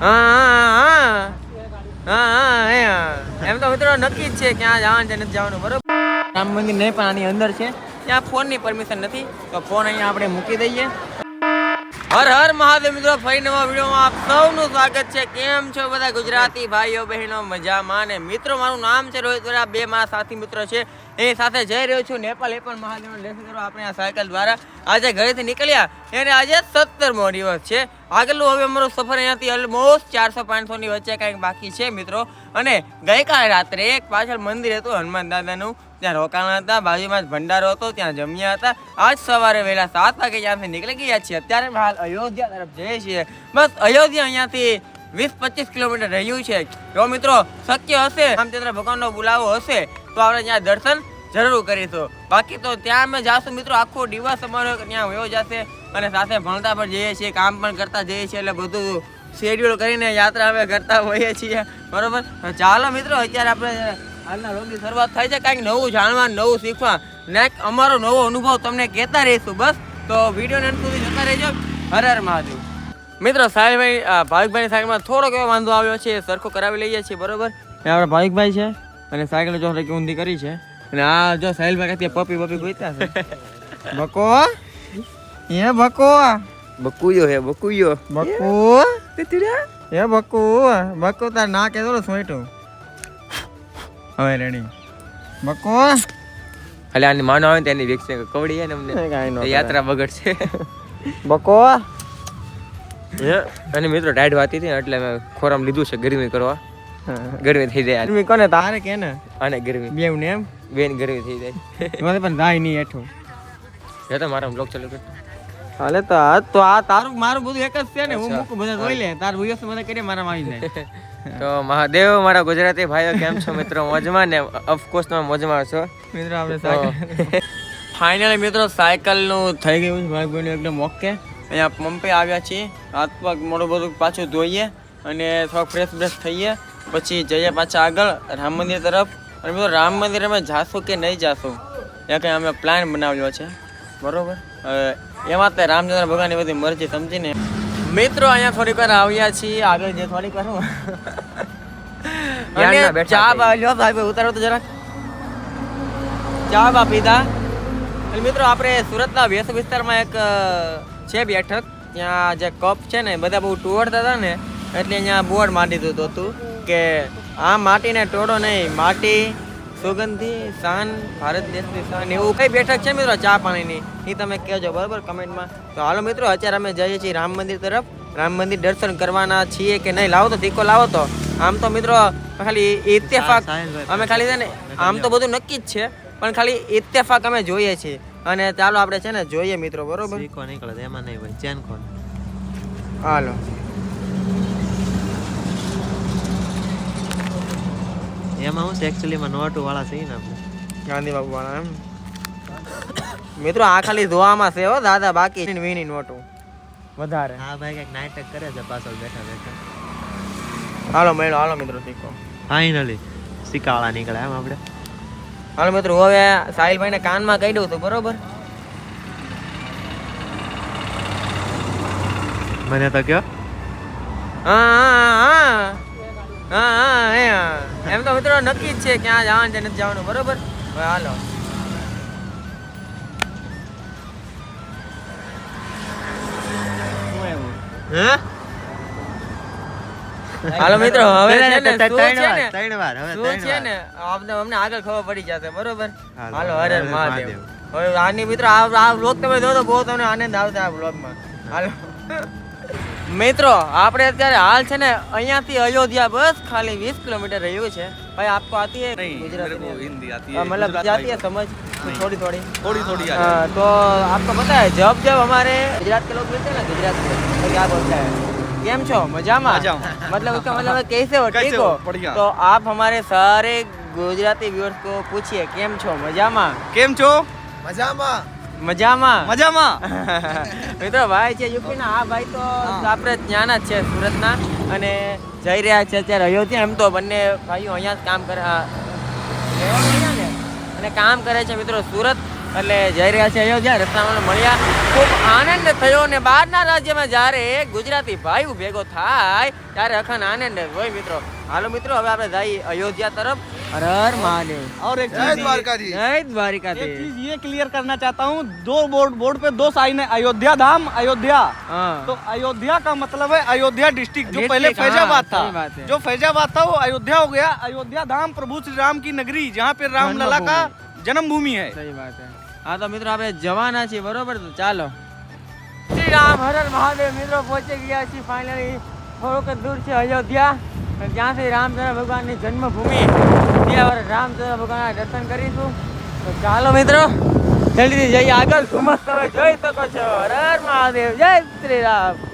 હા હા. એમ તો મિત્રો નક્કી જ છે ક્યાં જવાનું છે, નથી જવાનું, બરોબર? રામ મંદિર નહીં, પણ આની અંદર છે. ત્યાં ફોનની પરમિશન નથી, તો ફોન અહીંયા આપણે મૂકી દઈએ. હર હર મહાદેવ મિત્રો, ફરી નવા વિડીયોમાં સૌનું સ્વાગત છે. કેમ છો બધા ગુજરાતી ભાઈઓ, બહેનો? મજામાં ને? મિત્રો, મારું નામ છે રોહિત વરા. બે મારા સાથી મિત્રો છે. એની સાથે જઈ રહ્યો છું નેપાલ એ પણ મહાદેવનો દર્શન કરવા આપણે આ સાયકલ દ્વારા આજે ઘરેથી નીકળ્યા. એને આજે સત્તરમો દિવસ છે. આગળનું હવે અમારો સફર અહીંયાથી ઓલમોસ્ટ ચારસો પાંચસોની વચ્ચે કાંઈક બાકી છે. મિત્રો અને ગઈકાલે રાત્રે એક પાછળ મંદિર હતું, હનુમાન દાદાનું. ત્યાં રોકાણ હતા, બાજુમાં જ ભંડારો હતો, ત્યાં જમ્યા હતા. આજ સવારે વહેલા સાત વાગે ત્યાંથી નીકળી ગયા છીએ. અત્યારે હાલ અયોધ્યા તરફ જઈએ છીએ. બસ અયોધ્યા અહીંયાથી વીસ પચીસ કિલોમીટર રહ્યું છે. જો મિત્રો, શક્ય હશે રામચંદ્ર ભગવાનનો બોલાવો હશે, તો આપણે ત્યાં દર્શન જરૂર કરીશું. બાકી તો ત્યાં અમે જાશું મિત્રો, આખો દિવસ અમારો ત્યાં વયો જશે. અને સાથે ભણતા પણ જઈએ છીએ, કામ પણ કરતા જઈએ છીએ, એટલે બધું શેડ્યુલ કરીને યાત્રા અમે કરતા હોઈએ છીએ. બરોબર? ચાલો મિત્રો અત્યારે આપણે હાલના રોગની શરૂઆત થાય છે. કાંઈક નવું જાણવા નવું શીખવા ને અમારો નવો અનુભવ તમને કહેતા રહીશું. બસ તો વિડીયોને અંત સુધી જોતા રહેજો. હર હર મહાદેવ. મિત્રો સાહેબભાઈ આ ભાવિકભાઈની સાઈડમાં થોડોક એવો વાંધો આવ્યો છે. સરખો કરાવી લઈએ છીએ બરોબર? એ આપણે ભાવિકભાઈ છે અને સાયકલ જો કે ઊંધી કરી છે. અને આ જો સાહેલભાઈ કાંઈ પપી પપી ગોઈતા છે. બકો એ બકો બકુયો હે બકુયો. બકુ હે બકુ બકુ તાર ના કે થોડું સોઈટું હવે રેડી બકુ એટલે આની માનો આવે તેની વેક્સિન કવડી હે ને અમને? યાત્રા બગડશે. બકો હે? અને મિત્રો ટાઈટ વાતી હતી એટલે મેં ખોરામ લીધું છે ગરમી કરવા. ગરમી થઈ જાય. ગરમી કોને તારે કે ને અને ગરમી. બેવ ને એમ? બેન ગરમી થઈ જાય. એમાં પણ જાય નહીં હેઠું. એ તો મારા બ્લોગ ચાલુ કર. હાલે તો આ તો આ તારું મારું બધું એક જ છે ને હું મૂકું બધા જોઈ લે. તાર વીડિયો મને કરી મારા આવી જાય. તો મહાદેવ મારા ગુજરાતી ભાઈઓ કેમ છો મિત્રો? મોજમાં ને ઓફકોર્સ તમે મોજમાં છો મિત્રો આપણે ફાઇનલી મિત્રો સાયકલનું થઈ ગયું છે ભાઈ બહેનો એકદમ ઓકે અહીંયા પંપે આવ્યા છીએ હાથ પગ મોડું બધું પાછું ધોઈએ અને થોડોક ફ્રેશ બ્રેશ થઈએ પછી જઈએ પાછા આગળ રામ મંદિર તરફ. અને મિત્રો રામ મંદિર અમે જાશું કે નહીં જાશું? એ કંઈ અમે પ્લાન બનાવ્યો છે. બરોબર? હવે એમાં તે રામચંદ્ર ભગવાનની બધી મરજી સમજીને. મિત્રો અહીંયા થોડીક વાર આવ્યા છીએ. આગળ જે થોડીક વાર અને ચા બા લ્યો સાહેબ ઉતારો તો જરાક. ચા બા પીધા. અને મિત્રો આપણે સુરતના વ્યસ વિસ્તારમાં એક છે બેઠક. ત્યાં જે કપ છે ને બધા બહુ ટુવડતા હતા ને એટલે અહીંયા બોર્ડ મારી દીધું હતું કે આ માટીને ટોળો નહીં માટી સુગંધી શાન ભારત દેશની શાન એવું કઈ બેઠક છે મિત્રો ચા પાણીની? એ તમે કહેજો બરાબર કમેન્ટમાં. તો હાલો મિત્રો અત્યારે અમે જઈએ છીએ રામ મંદિર તરફ. રામ મંદિર દર્શન કરવાના છીએ કે નહીં? લાવો તો તીકો લાવો તો. આમ તો મિત્રો ખાલી ઇત્તેફાક અમે ખાલી છે ને આમ તો બધું નક્કી જ છે પણ ખાલી ઇત્તેફાક અમે જોઈએ છીએ. અને ચાલો આપણે છે ને જોઈએ મિત્રો બરોબર? શીખો નીકળે એમાં નહીં હોય ચેન કોણ હાલો. એમાં હું છે એકચ્યુઅલીમાં નોટુ વાળા છે ને આપણે. ગાંધી બાપુ વાળા એમ. મિત્રો આ ખાલી ધોવામાં છે હો દાદા બાકી વીની નોટો વધારે. હા ભાઈ કંઈક નાટક કરે છે પાછળ બેઠા બેઠા. હાલો મેળો હાલો મિત્રો શીખો. ફાઇનલી સિક્કાવાળા નીકળ્યા એમ આપણે. હાલો મિત્રો હવે સાહિલભાઈ ને કાનમાં કહી દઉં છું બરોબર? મને તો કયો? હા હા હા. હા હા એમ તો મિત્રો નક્કી જ છે ક્યાં જવાનું છે નથી જવાનું બરોબર? હવે હાલો. હે? હાલો મિત્રો હવે છે ને ત્રણ વાર ત્રણ વાર હવે છે ને? અમને અમને આગળ ખબર પડી જશે બરોબર? હાલો, અરે હરે મહાદેવ. મહાદેવ. હવે આની મિત્રો આ આ વ્લોગ તમે જોતો બહુ તમને આનંદ આવશે આ વ્લોગમાં હાલો. મિત્રો આપણે અત્યારે હાલ છે ને અહીંયાથી અયોધ્યા બસ ખાલી વીસ કિલોમીટર રહ્યું છે ભાઈ આપકો આતી હે ગુજરાતી में? हिंदी आती हाँ, मतलब जाती है समझ थोड़ी थोड़ी थोड़ी थोड़ी आ हाँ, तो आपको पता है जब जब हमारे गुजरात के लोग मिलते हैं ना गुजरात के तो क्या बोलते हैं केम छो मजामा मजामा। मतलब उसका मतलब है कैसे हो कैसे ठीक हो? हो बढ़िया। तो आप हमारे सारे गुजराती व्यूअर्स को पूछिए केम छो मजामा કેમ છો મજામાં મજામાં? મજામાં. મિત્રો ભાઈ છે યુપીના. આ ભાઈ તો આપણે ત્યાંના જ છે સુરતના. અને જઈ રહ્યા છે અત્યારે. અયોધ્યા એમ તો બંને ભાઈઓ અહીંયા જ કામ કરે ને અને કામ કરે છે મિત્રો સુરત. એટલે જઈ રહ્યા છે અયોધ્યા રસ્તામાં મળ્યા ખૂબ આનંદ થયો અને બહારના રાજ્યમાં જ્યારે ગુજરાતી ભાઈઓ ભેગો થાય ત્યારે અખંડ આનંદ હોય મિત્રો હાલો મિત્રો હવે આપણે જઈએ અયોધ્યા તરફ હર હર મહાદેવ और एक जय द्वारकाधीश જય દ્વારિકાધીશ एक चीज ये क्लियर करना चाहता हूँ दो बोर्ड बोर्ड पे दो साइन है अयोध्या धाम अयोध्या હા तो अयोध्या का मतलब है अयोध्या डिस्ट्रिक्ट जो District, पहले हाँ, फैजाबाद था सही बात है। जो फैजाबाद था वो अयोध्या हो गया अयोध्या धाम प्रभु श्री राम की नगरी जहाँ पे राम लला का जन्मभूमि है સહી વાત છે હા તો મિત્રો આપણે જવાના છીએ, બરોબર તો? ચાલો. શ્રી રામ હર હર મહાદેવ મિત્રો પહોંચી ગયા છીએ ફાઇનલી થોડુંક દૂર છે અયોધ્યા. ત્યાંથી રામચંદ્ર ભગવાનની જન્મભૂમિ. ત્યાં રામચંદ્ર ભગવાનના દર્શન કરીશું. તો ચાલો મિત્રો, જલ્દીથી જઈએ આગળ. ધુમ્મસ તમે જોઈ શકો છો હર મહાદેવ. જય શ્રી રામ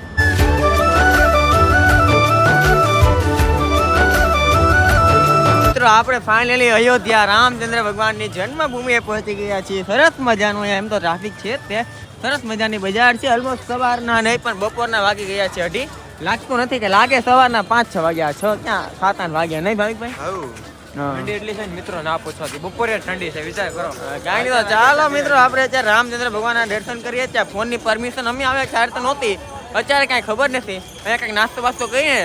મિત્રો આપણે ફાઇનલી અયોધ્યા. રામચંદ્ર ભગવાનની જન્મભૂમિએ પહોંચી ગયા છીએ. સરસ મજાનું એમ તો ટ્રાફિક છે તે. સરસ મજાની બજાર છે. ઓલમોસ્ટ સવારના નહીં પણ બપોરના વાગી ગયા છે અઢી. લાગતું નથી કે લાગે સવારના પાંચ છ વાગ્યા. છ ક્યાં? સાત આઠ વાગ્યા. નહીં ભાવિકભાઈ? હા. ઠંડી એટલી છે ને મિત્રો ના પૂછવાથી બપોરે ઠંડી છે વિચાર કરો. કાંઈ તો ચાલો મિત્રો આપણે અત્યારે રામચંદ્ર ભગવાનના દર્શન કરીએ. ત્યાં ફોનની પરમિશન અમે આવે ત્યારે તો નહોતી. અત્યારે કાંઈ ખબર નથી. અહીંયા કાંઈક નાસ્તો વાસ્તો કહીએ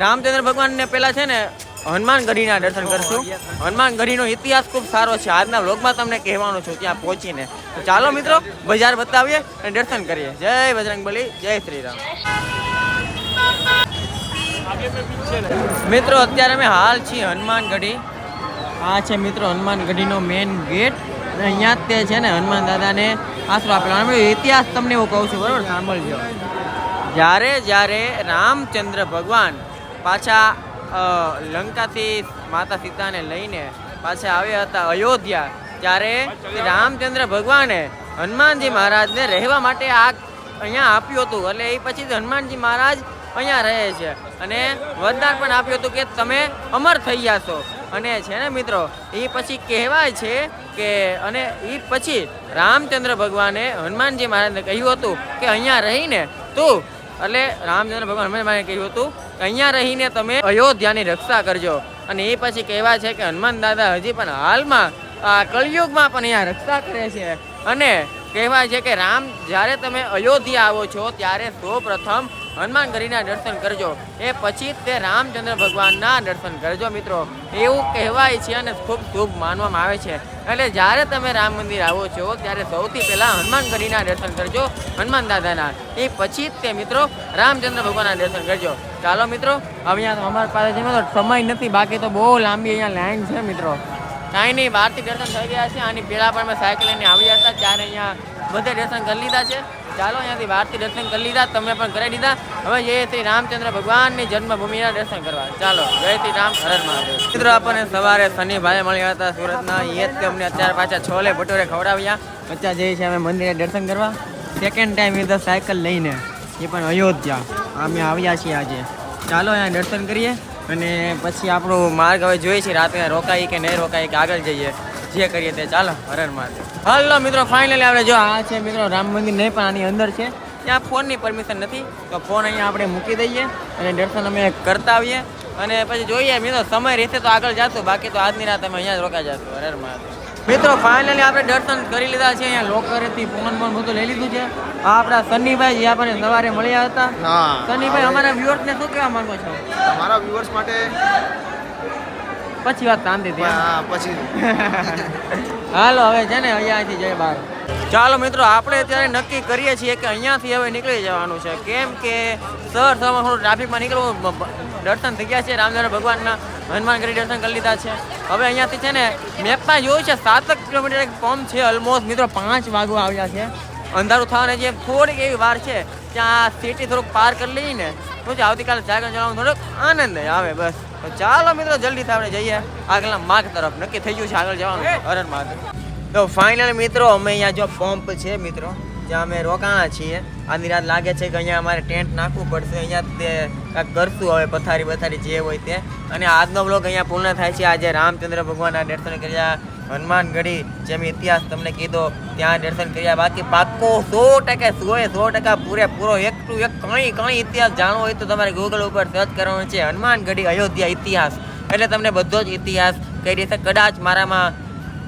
રામચંદ્ર ભગવાનને પહેલા છે ને હનુમાન ગઢીના દર્શન કરશું. હનુમાન ગઢીનો ઇતિહાસ ખૂબ સારો છે. આજના વ્લોગમાં તમને કહેવાનું છું, ત્યાં પહોંચીને. ચાલો મિત્રો, બજાર બતાવીએ અને દર્શન કરીએ. જય બજરંગબલી જય શ્રી રામ મિત્રો, અત્યારે અમે હાલ છીએ હનુમાન ગઢી. આ છે મિત્રો હનુમાન ગઢીનો મેઇન ગેટ અને અહીંયા તે છે ને હનુમાન દાદાને આશરો આપેલો. ઇતિહાસ તમને હું કહું છું, બરાબર? સાંભળજો. જ્યારે જ્યારે રામચંદ્ર ભગવાન પાછા લંકાથી માતા સીતાને લઈને પાછા આવ્યા હતા અયોધ્યા. ત્યારે રામચંદ્ર ભગવાને હનુમાનજી મહારાજને રહેવા માટે આ અહીંયા આપ્યું હતું. એટલે એ પછી હનુમાનજી મહારાજ અહીંયા રહે છે. અને વરદાન પણ આપ્યું હતું કે તમે અમર થઈ ગયા છો. અને છે ને મિત્રો, એ પછી કહેવાય છે કે અને એ પછી રામચંદ્ર ભગવાને હનુમાનજી મહારાજને કહ્યું હતું કે અહીંયા રહીને તું એટલે રામચંદ્ર ભગવાન હનુમાન કહ્યું હતું કે અહીંયા રહીને તમે અયોધ્યાની રક્ષા કરજો. અને એ પછી કહેવાય છે કે હનુમાન દાદા હજી પણ હાલમાં, આ કળિયુગમાં પણ અહીંયા રક્ષા કરે છે. અને કહેવાય છે કે રામ, જ્યારે તમે અયોધ્યા આવો છો, ત્યારે સૌ પ્રથમ હનુમાન ગરીના દર્શન કરજો. એ પછી તે રામચંદ્ર ભગવાનના દર્શન કરજો મિત્રો. એવું કહેવાય છે અને ખૂબ શુભ માનવામાં આવે છે. એટલે જ્યારે તમે રામ મંદિર આવો છો, ત્યારે સૌથી પહેલાં હનુમાન ગઢીના દર્શન કરજો, હનુમાન દાદાના. એ પછી જ તે મિત્રો રામચંદ્ર ભગવાનના દર્શન કરજો. ચાલો મિત્રો અહીંયા તો અમારી પાસે છે, મિત્રો સમય નથી, બાકી તો બહુ લાંબી અહીંયા લાઈન છે, મિત્રો. કાંઈ નહીં, બહારથી દર્શન થઈ ગયા છે આની પહેલાં પણ અમે સાયકલ લઈને આવ્યા હતા, ત્યારે અહીંયા બધે દર્શન કરી લીધા છે. ચાલો અહીંયાથી બહારથી દર્શન કરી લીધા તમે પણ કરી દીધા. હવે જઈએ શ્રી રામચંદ્ર ભગવાનની જન્મભૂમિના દર્શન કરવા. ચાલો, જય શ્રી રામ, હર મહાદેવ. મિત્રો, આપણને સવારે શનિભાઈ મળ્યા હતા સુરતના. એ જ અમને અત્યારે પાછા છોલે ભટોરે ખવડાવ્યા. અત્યારે જઈએ છીએ અમે મંદિરે દર્શન કરવા. સેકન્ડ ટાઈમ વિથ સાયકલ લઈને, એ પણ અયોધ્યા. અમે આવ્યા છીએ આજે. ચાલો, અહીંયા દર્શન કરીએ. અને પછી આપણો માર્ગ હવે જોઈએ છીએ, રાતે રોકાઈ કે નહીં રોકાઈ કે આગળ જઈએ. જે કરીએ તે ચાલો હરર મહાદેવ હલો મિત્રો ફાઇનલી આપણે જો આ છે મિત્રો રામ મંદિર નહીં પણ આની અંદર છે. ત્યાં ફોનની પરમિશન નથી તો ફોન અહીંયા આપણે મૂકી દઈએ અને દર્શન અમે કરતા આવીએ. અને પછી જોઈએ મિત્રો સમય રહેશે તો આગળ જાશું બાકી તો આજની રાત અમે અહીંયા જ રોકાઈ જશું હરર મહાદેવ મિત્રો ફાઇનલી આપણે દર્શન કરી લીધા છે અહીંયા લોકરેથી ફોન ફોન બધું લઈ લીધું છે. આ આપણા સન્નીભાઈ જે આપણને સવારે મળ્યા હતા. સન્નીભાઈ અમારા વ્યુઅર્સને શું કહેવા માંગો છો? તમારા વ્યુઅર્સ માટે પછી વાત શાંતિ થી આ પછી. હાલો હવે છે ને અહીંયાથી જય બહાર ચાલો મિત્રો આપણે અત્યારે નક્કી કરીએ છીએ કે અહીંયાથી હવે નીકળી જવાનું છે. કેમ કે સર સરમાં થોડું ટ્રાફિકમાં નીકળવું દર્શન થઈ ગયા છે. રામચંદ્ર ભગવાનના હનુમાનગઢી દર્શન કરી લીધા છે. હવે અહીંયાથી છે ને મેપમાં જોયું છે સાતક કિલોમીટર એક કોમ છે ઓલમોસ્ટ મિત્રો પાંચ વાગવા આવ્યા છે. અંધારું થવાને જે થોડીક એવી વાર છે ત્યાં સિટી થોડુંક પાર કરી લઈએ ને તો જ આવતીકાલે સાયકલ ચલાવવાનો થોડોક આનંદ આવે બસ. તો ચાલો મિત્રો જલ્દીથી આપણે જઈએ. આગળના માર્ગ તરફ. નક્કી થઈ ગયું છે આગળ જવાનું. હરણ માર્ગ. તો ફાઇનલ મિત્રો અમે અહીંયા જો પંપ છે મિત્રો જ્યાં અમે રોકાણા છીએ. આની રાત લાગે છે કે અહીંયા અમારે ટેન્ટ નાખવું પડશે. અહીંયા તે કાંઈક કરશું હવે પથારી પથારી જે હોય તે. અને આજનો બ્લોગ અહીંયા પૂર્ણ થાય છે. આજે રામચંદ્ર ભગવાનના દર્શન કર્યા. હનુમાનગઢી જેમ ઇતિહાસ તમને કીધો, ત્યાં દર્શન કર્યા. બાકી પાક્કો સો ટકા સોએ સો ટકા પૂરેપૂરો એક ટુ એક કંઈ કંઈ ઇતિહાસ જાણવો હોય તો તમારે ગૂગલ ઉપર સર્ચ કરવાનું છે હનુમાનગઢી અયોધ્યા ઇતિહાસ. એટલે તમને બધો જ ઇતિહાસ કઈ રીતે, કદાચ મારામાં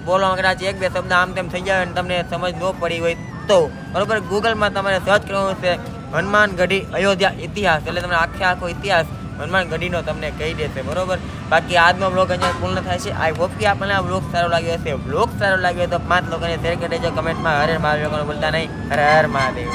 બોલવામાં કદાચ એક બે શબ્દ આમ તેમ થઈ જાય અને તમને સમજ ન પડી હોય તો. બરોબર ગૂગલમાં તમારે સર્ચ કરવાનું છે હનુમાનગઢી અયોધ્યા ઇતિહાસ. એટલે તમને આખે આખો ઇતિહાસ હનુમાન ગઢીનો તમને કહી દેશે બરોબર? બાકી આજનો બ્લોગ અહીંયા પૂર્ણ થાય છે. આઈ હોપ કે આપણને આ બ્લોગ સારો લાગ્યો હશે. બ્લોગ સારો લાગ્યો તો પાંચ લોકોને શેર કરી દેજો. કમેન્ટમાં હરે મહાદેવ બોલતા નહીં. હર હર મહાદેવ.